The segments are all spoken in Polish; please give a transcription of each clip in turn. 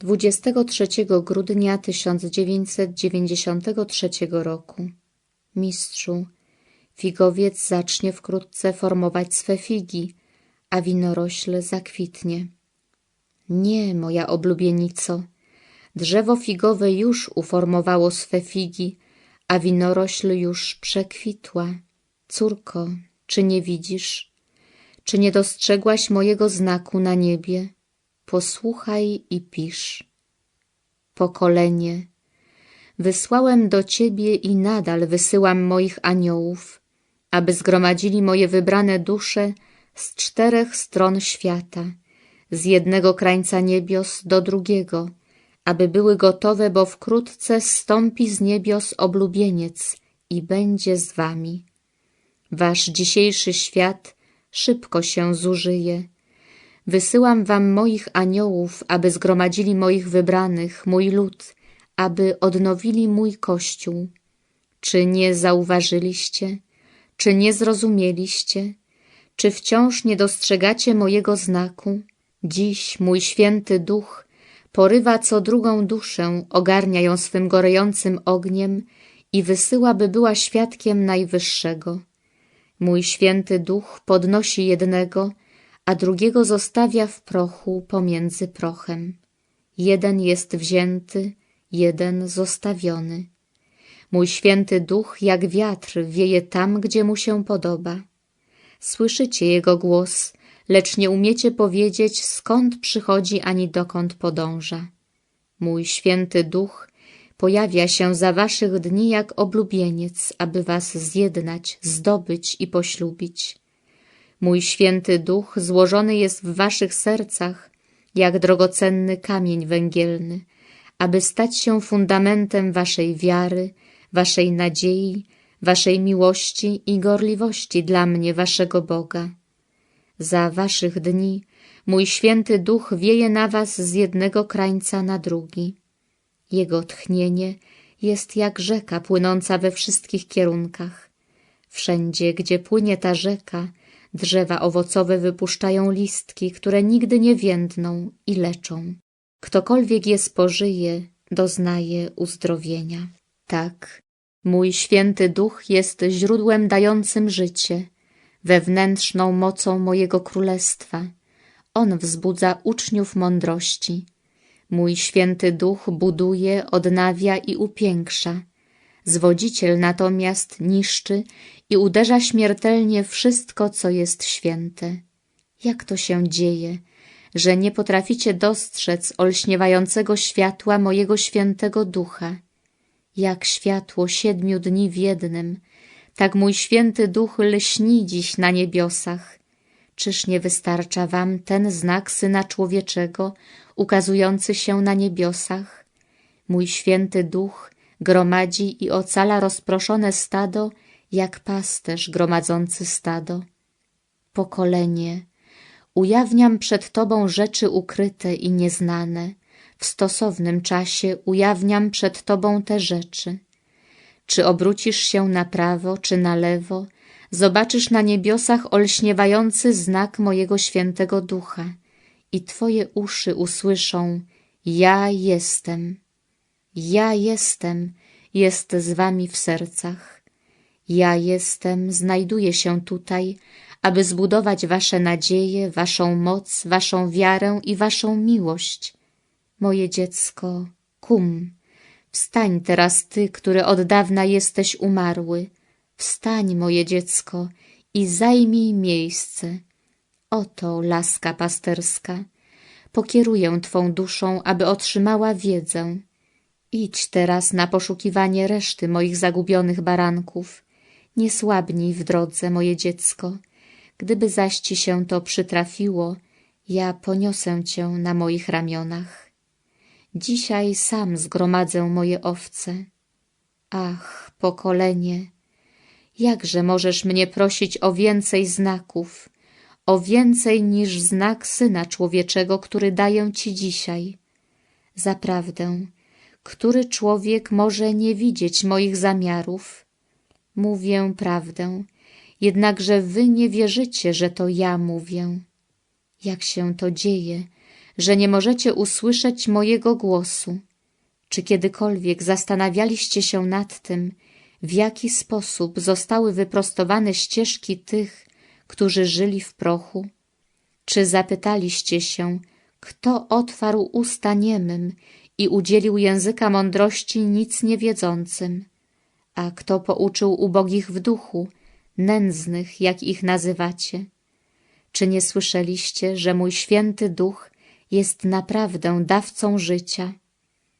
23 grudnia 1993 roku Mistrzu, figowiec zacznie wkrótce formować swe figi, a winorośl zakwitnie. Nie, moja oblubienico, drzewo figowe już uformowało swe figi, a winorośl już przekwitła. Córko, czy nie widzisz? Czy nie dostrzegłaś mojego znaku na niebie? Posłuchaj i pisz. Pokolenie, wysłałem do ciebie i nadal wysyłam moich aniołów, aby zgromadzili moje wybrane dusze z czterech stron świata, z jednego krańca niebios do drugiego, aby były gotowe, bo wkrótce stąpi z niebios oblubieniec i będzie z wami. Wasz dzisiejszy świat szybko się zużyje. Wysyłam wam moich aniołów, aby zgromadzili moich wybranych, mój lud, aby odnowili mój kościół. Czy nie zauważyliście? Czy nie zrozumieliście? Czy wciąż nie dostrzegacie mojego znaku? Dziś mój święty duch porywa co drugą duszę, ogarnia ją swym gorejącym ogniem i wysyła, by była świadkiem Najwyższego. Mój święty duch podnosi jednego, a drugiego zostawia w prochu pomiędzy prochem. Jeden jest wzięty, jeden zostawiony. Mój święty duch jak wiatr wieje tam, gdzie mu się podoba. Słyszycie jego głos, lecz nie umiecie powiedzieć, skąd przychodzi ani dokąd podąża. Mój święty duch pojawia się za waszych dni jak oblubieniec, aby was zjednać, zdobyć i poślubić. Mój święty duch złożony jest w waszych sercach jak drogocenny kamień węgielny, aby stać się fundamentem waszej wiary, waszej nadziei, waszej miłości i gorliwości dla mnie, waszego Boga. Za waszych dni mój święty duch wieje na was z jednego krańca na drugi. Jego tchnienie jest jak rzeka płynąca we wszystkich kierunkach. Wszędzie, gdzie płynie ta rzeka, drzewa owocowe wypuszczają listki, które nigdy nie więdną i leczą. Ktokolwiek je spożyje, doznaje uzdrowienia. Tak, mój święty duch jest źródłem dającym życie, wewnętrzną mocą mojego królestwa. On wzbudza uczniów mądrości. Mój święty duch buduje, odnawia i upiększa. Zwodziciel natomiast niszczy i uderza śmiertelnie wszystko, co jest święte. Jak to się dzieje, że nie potraficie dostrzec olśniewającego światła mojego świętego ducha? Jak światło siedmiu dni w jednym, tak mój święty duch lśni dziś na niebiosach. Czyż nie wystarcza wam ten znak Syna Człowieczego, ukazujący się na niebiosach? Mój święty duch gromadzi i ocala rozproszone stado, jak pasterz gromadzący stado. Pokolenie, ujawniam przed Tobą rzeczy ukryte i nieznane, w stosownym czasie ujawniam przed Tobą te rzeczy. Czy obrócisz się na prawo, czy na lewo, zobaczysz na niebiosach olśniewający znak mojego świętego ducha i Twoje uszy usłyszą Ja jestem. Ja jestem, jest z Wami w sercach. Ja jestem, znajduję się tutaj, aby zbudować Wasze nadzieje, Waszą moc, Waszą wiarę i Waszą miłość. Moje dziecko, kum, wstań teraz Ty, który od dawna jesteś umarły. Wstań, moje dziecko, i zajmij miejsce. Oto laska pasterska. Pokieruję Twą duszą, aby otrzymała wiedzę. Idź teraz na poszukiwanie reszty moich zagubionych baranków. Nie słabnij w drodze, moje dziecko. Gdyby zaś ci się to przytrafiło, ja poniosę cię na moich ramionach. Dzisiaj sam zgromadzę moje owce. Ach, pokolenie, jakże możesz mnie prosić o więcej znaków, o więcej niż znak Syna Człowieczego, który daję Ci dzisiaj. Zaprawdę, który człowiek może nie widzieć moich zamiarów? Mówię prawdę, jednakże wy nie wierzycie, że to ja mówię. Jak się to dzieje, że nie możecie usłyszeć mojego głosu. Czy kiedykolwiek zastanawialiście się nad tym, w jaki sposób zostały wyprostowane ścieżki tych, którzy żyli w prochu? Czy zapytaliście się, kto otwarł usta niemym i udzielił języka mądrości nic niewiedzącym? A kto pouczył ubogich w duchu, nędznych, jak ich nazywacie? Czy nie słyszeliście, że mój święty duch jest naprawdę dawcą życia?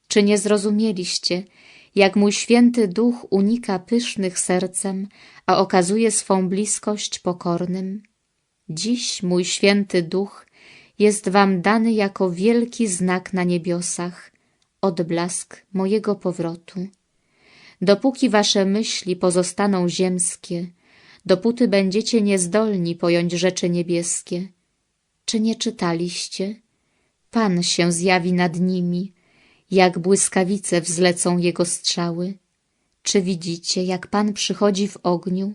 Czy nie zrozumieliście, jak mój święty duch unika pysznych sercem, a okazuje swą bliskość pokornym? Dziś mój święty duch jest wam dany jako wielki znak na niebiosach, odblask mojego powrotu. Dopóki wasze myśli pozostaną ziemskie, dopóty będziecie niezdolni pojąć rzeczy niebieskie. Czy nie czytaliście? Pan się zjawi nad nimi, jak błyskawice wzlecą jego strzały. Czy widzicie, jak Pan przychodzi w ogniu,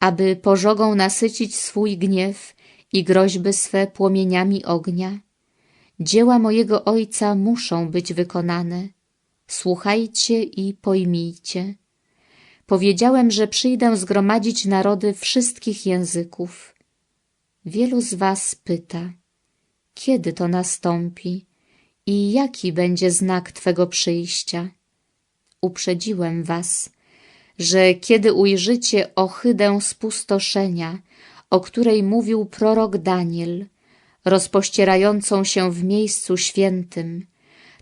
aby pożogą nasycić swój gniew i groźby swe płomieniami ognia? Dzieła mojego Ojca muszą być wykonane. Słuchajcie i pojmijcie. Powiedziałem, że przyjdę zgromadzić narody wszystkich języków. Wielu z was pyta, kiedy to nastąpi i jaki będzie znak Twego przyjścia? Uprzedziłem was, że kiedy ujrzycie ohydę spustoszenia, o której mówił prorok Daniel, rozpościerającą się w miejscu świętym,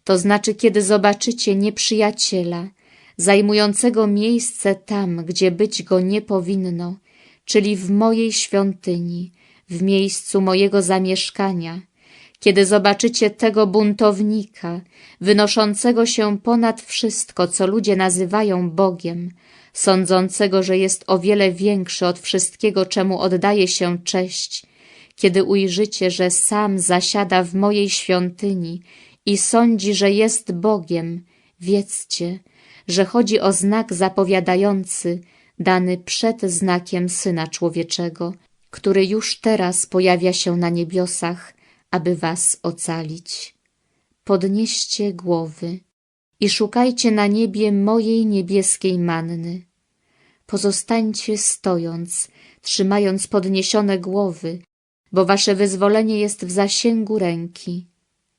to znaczy kiedy zobaczycie nieprzyjaciela, zajmującego miejsce tam, gdzie być go nie powinno, czyli w mojej świątyni, w miejscu mojego zamieszkania, kiedy zobaczycie tego buntownika, wynoszącego się ponad wszystko, co ludzie nazywają Bogiem, sądzącego, że jest o wiele większy od wszystkiego, czemu oddaje się cześć, kiedy ujrzycie, że sam zasiada w mojej świątyni i sądzi, że jest Bogiem, wiedzcie, że chodzi o znak zapowiadający, dany przed znakiem Syna Człowieczego, który już teraz pojawia się na niebiosach, aby was ocalić. Podnieście głowy i szukajcie na niebie mojej niebieskiej manny. Pozostańcie stojąc, trzymając podniesione głowy, bo wasze wyzwolenie jest w zasięgu ręki.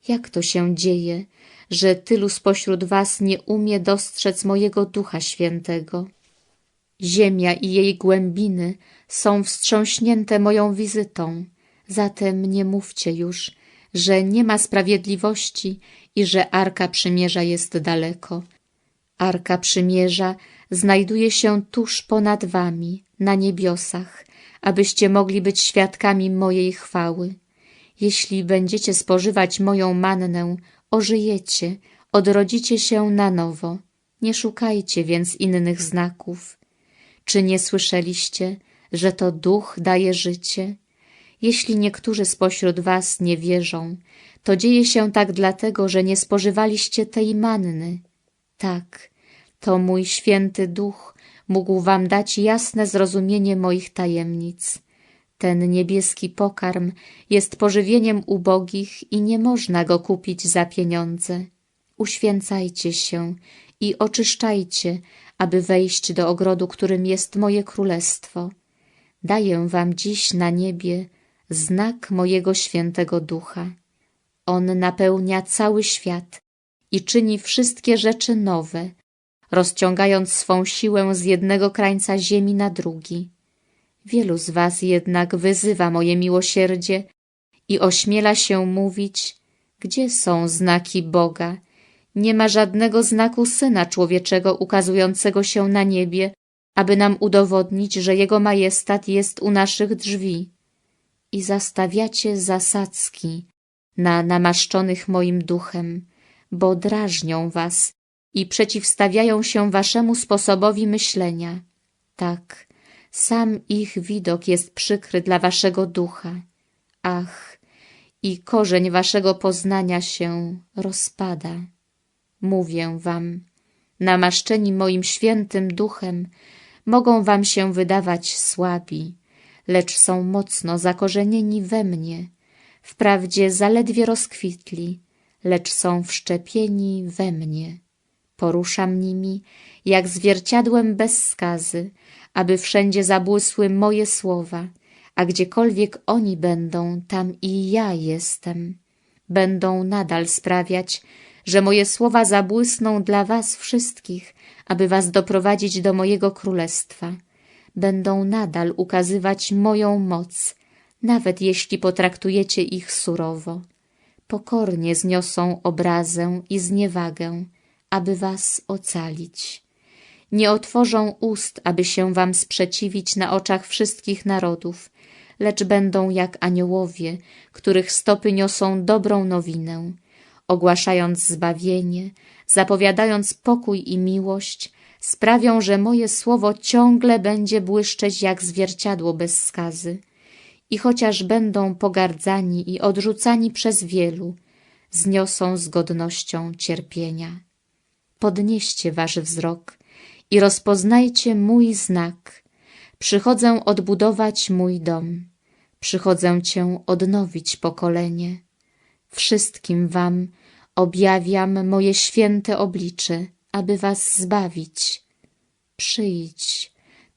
Jak to się dzieje, że tylu spośród was nie umie dostrzec mojego Ducha Świętego? Ziemia i jej głębiny są wstrząśnięte moją wizytą, zatem nie mówcie już, że nie ma sprawiedliwości i że Arka Przymierza jest daleko. Arka Przymierza znajduje się tuż ponad wami, na niebiosach, abyście mogli być świadkami mojej chwały. Jeśli będziecie spożywać moją mannę, ożyjecie, odrodzicie się na nowo. Nie szukajcie więc innych znaków. Czy nie słyszeliście, że to duch daje życie? Jeśli niektórzy spośród was nie wierzą, to dzieje się tak dlatego, że nie spożywaliście tej manny. Tak, to mój święty duch mógł wam dać jasne zrozumienie moich tajemnic. Ten niebieski pokarm jest pożywieniem ubogich i nie można go kupić za pieniądze. Uświęcajcie się i oczyszczajcie, aby wejść do ogrodu, którym jest moje królestwo. Daję wam dziś na niebie znak mojego świętego ducha. On napełnia cały świat i czyni wszystkie rzeczy nowe, rozciągając swą siłę z jednego krańca ziemi na drugi. Wielu z was jednak wyzywa moje miłosierdzie i ośmiela się mówić, gdzie są znaki Boga. Nie ma żadnego znaku Syna Człowieczego ukazującego się na niebie, aby nam udowodnić, że Jego majestat jest u naszych drzwi. I zastawiacie zasadzki na namaszczonych moim duchem, bo drażnią was i przeciwstawiają się waszemu sposobowi myślenia. Tak, sam ich widok jest przykry dla waszego ducha. Ach, i korzeń waszego poznania się rozpada. Mówię wam, namaszczeni moim świętym duchem, mogą wam się wydawać słabi, lecz są mocno zakorzenieni we mnie. Wprawdzie zaledwie rozkwitli, lecz są wszczepieni we mnie. Poruszam nimi, jak zwierciadłem bez skazy, aby wszędzie zabłysły moje słowa, a gdziekolwiek oni będą, tam i ja jestem. Będą nadal sprawiać, że moje słowa zabłysną dla was wszystkich, aby was doprowadzić do mojego królestwa. Będą nadal ukazywać moją moc, nawet jeśli potraktujecie ich surowo. Pokornie zniosą obrazę i zniewagę, aby was ocalić. Nie otworzą ust, aby się wam sprzeciwić na oczach wszystkich narodów, lecz będą jak aniołowie, których stopy niosą dobrą nowinę, ogłaszając zbawienie, zapowiadając pokój i miłość, sprawią, że moje słowo ciągle będzie błyszczeć jak zwierciadło bez skazy. I chociaż będą pogardzani i odrzucani przez wielu, zniosą z godnością cierpienia. Podnieście wasz wzrok i rozpoznajcie mój znak. Przychodzę odbudować mój dom. Przychodzę cię odnowić pokolenie. Wszystkim wam objawiam moje święte oblicze, aby was zbawić. Przyjdź,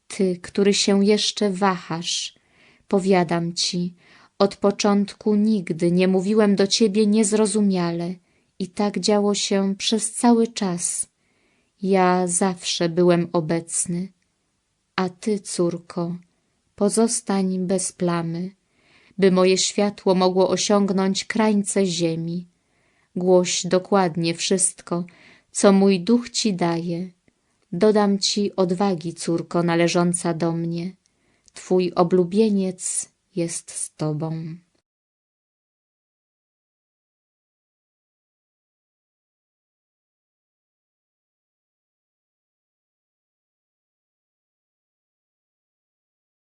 ty, który się jeszcze wahasz. Powiadam ci, od początku nigdy nie mówiłem do ciebie niezrozumiale i tak działo się przez cały czas. Ja zawsze byłem obecny, a ty, córko, pozostań bez plamy, by moje światło mogło osiągnąć krańce ziemi. Głoś dokładnie wszystko, co mój duch ci daje. Dodam ci odwagi, córko, należąca do mnie. Twój oblubieniec jest z tobą.